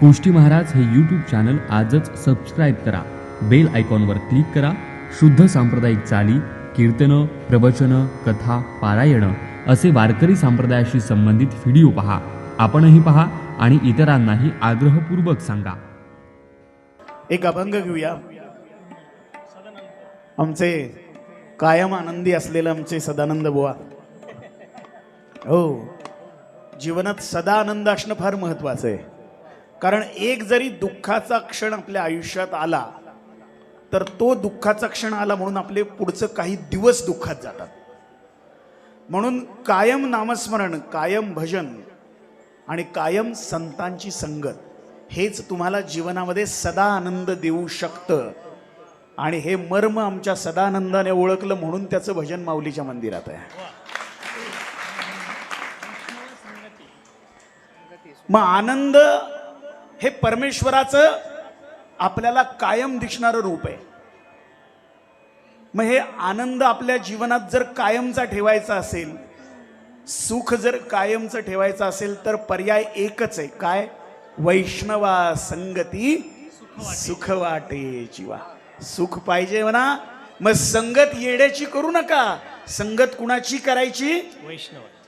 कोष्टी महाराज हे YouTube channel आजच subscribe करा. बेल आयकॉनवर क्लिक करा. शुद्ध सांप्रदायिक चाली कीर्तनं प्रवचनं कथा पारायणं असे वारकरी संप्रदायाशी संबंधित व्हिडिओ पहा. आपणही पहा आणि इतरांनाही आग्रहपूर्वक सांगा. एक अभंग घेऊया. आमचे कायम आनंदी असलेले आमचे सदानंद बुवा. हो जीवनात सदा आनंद असणं फार महत्वाचं आहे. कारण एक जरी दुःखाचा क्षण आपल्या आयुष्यात आला तर तो दुःखाचा क्षण आला म्हणून आपले पुढचं काही दिवस दुःखात जातात. म्हणून कायम नामस्मरण कायम भजन आणि कायम संतांची संगत हेच तुम्हाला जीवनामध्ये सदा आनंद देऊ शकतं. आणि हे मर्म आमच्या सदानंदाने ओळखलं म्हणून त्याचं भजन माऊलीच्या मंदिरात आहे. मग आनंद हे परमेश्वराचं आपल्याला कायम दिसणारं रूप आहे. मग हे आनंद आपल्या जीवनात जर कायमचा ठेवायचा असेल सुख जर कायमचं ठेवायचं असेल तर पर्याय एकच आहे. काय? वैष्णवा संगती सुख वाटे जीवा. सुख पाहिजे म्हणा. मग संगत येड्याची करू नका. संगत कुणाची करायची?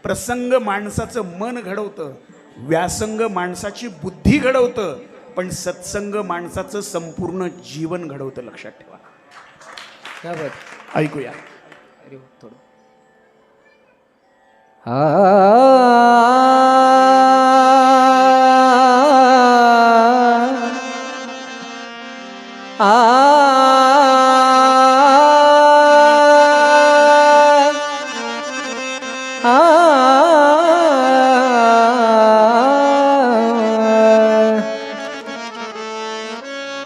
प्रसंग माणसाचं मन घडवतं. व्यासंग माणसाची बुद्धी घडवतं पण सत्संग माणसाचं संपूर्ण जीवन घडवतं लक्षात ठेवा. ऐकूया. अरे हो, थोडं आ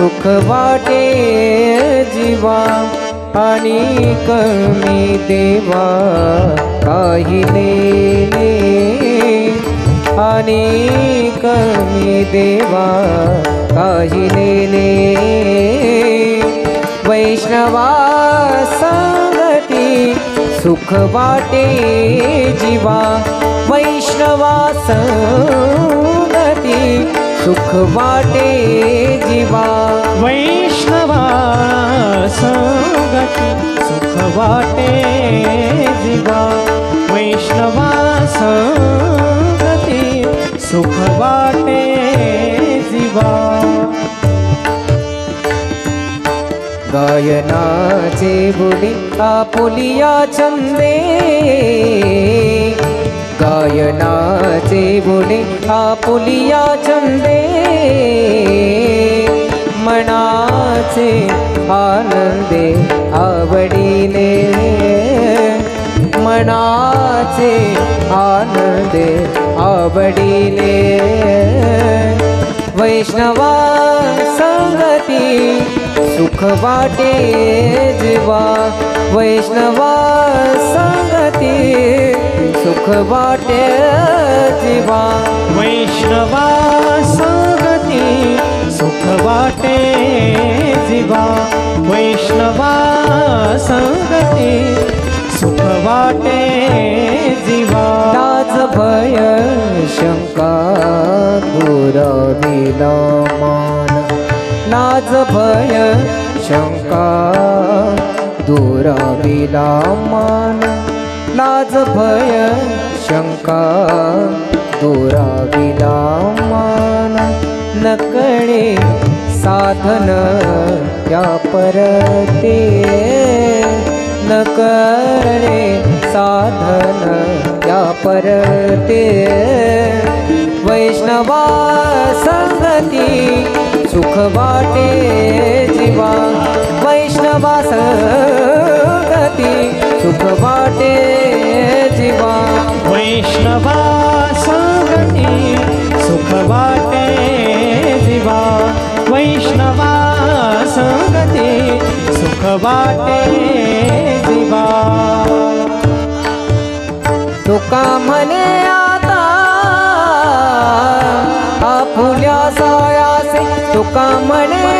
सुख वाटे जीवा आणि कमी देवा काही देणे आणि कमी देवा काही नेले वैष्णवा संगती सुख वाटे जीवा वैष्णवा संग सुख वाटे जीवा। वैष्णवा संगती सुख वाटे जीवा। वैष्णवा संगती सुख वाटे जीवा। गायनाचे बुडी आपुलिया छंदे। गायनाचे बोले आपुलिया छंदे. मनाचे आनंदे आवडीने. मनाचे आनंदे आवडीने. वैष्णवा संगती सुख वाटे जीवा. वैष्णवा संगती सुख वाटे जीवा। वैष्णवा संगती सुख वाटे जीवा। वैष्णवा संगती सुख वाटे जीवा। लाज भय शंका दुराविला मान। लाज भय शंका दुराविला मान। लाज भय शंका दुराविला मान नकळे साधन त्या परते. न करणे साधन या परते. वैष्णवा संगती सुख वाटे जीवा. वैष्णवा वैष्णवा संगती सुख वाटे जीवा वैष्णवा संगती सुख वाटे जीवा तुका म्हणे आता आपुल्या सायासे तुका म्हणे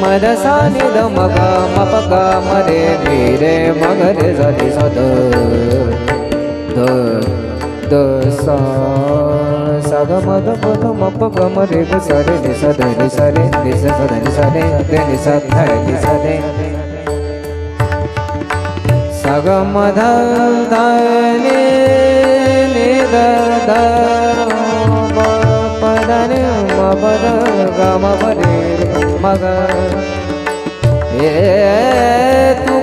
मद सानि द मग मप मरे नि रे मग सद द द सा सा मद पद मप ग मरे ग सरे नि सद नि सरे नि स सद नि सरे रे नि स ध नि सरे सगम धने द पदन मपद गम परे मग ए तुका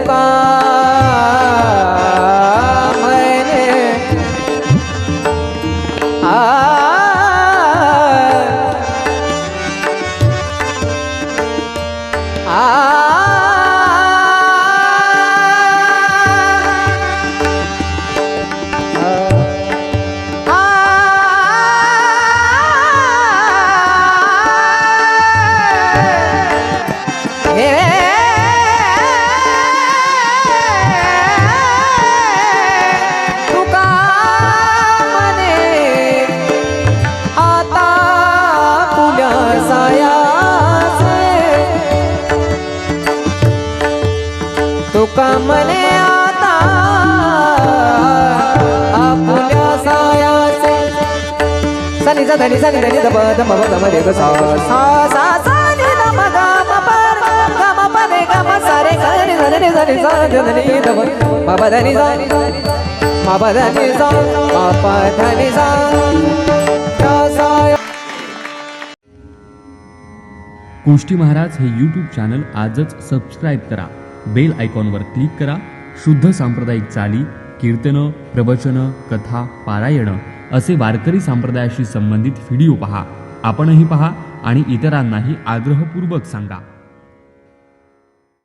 कमले आता आपल्या सायाचे. सनी सा धनी सनी धनी दब दम ब दम रे ग सा सा सा सा नि दम ग म प ग म प रे ग म सा रे ग रे ध रे ध रे सा ध धनी दब म प धनी सा म प धनी सा म प धनी सा सा महाराज हे यूट्यूब चॅनल आजच सबस्क्राईब करा. बेल आयकॉनवर क्लिक करा. शुद्ध सांप्रदायिक चाली कीर्तनं प्रवचनं कथा पारायणं असे वारकरी संप्रदायाशी संबंधित व्हिडिओ पहा. आपणही पहा आणि इतरांनाही आग्रहपूर्वक सांगा.